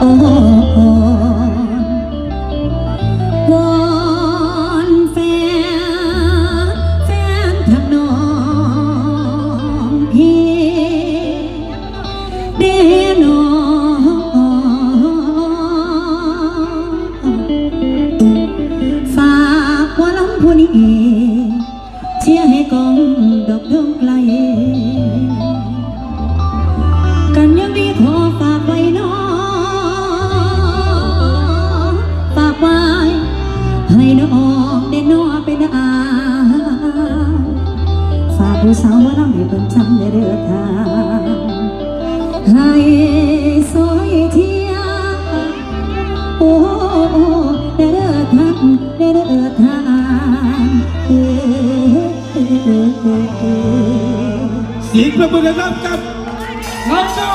อ่อนวอแฟนแฟนทำนองพี่เดนอฝากว่ล้ำพูนเอเชียให้กองดอกดงไกล ผู้สาวมาน้ำให้เบิ่งจำได้เด้อทางให้สวยเทียโอ้เด้อทางเด้อทางเอ้เอ้เอ้เอ้เสียงประเมินรับกับน้องเจ้า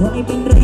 con mi pinre.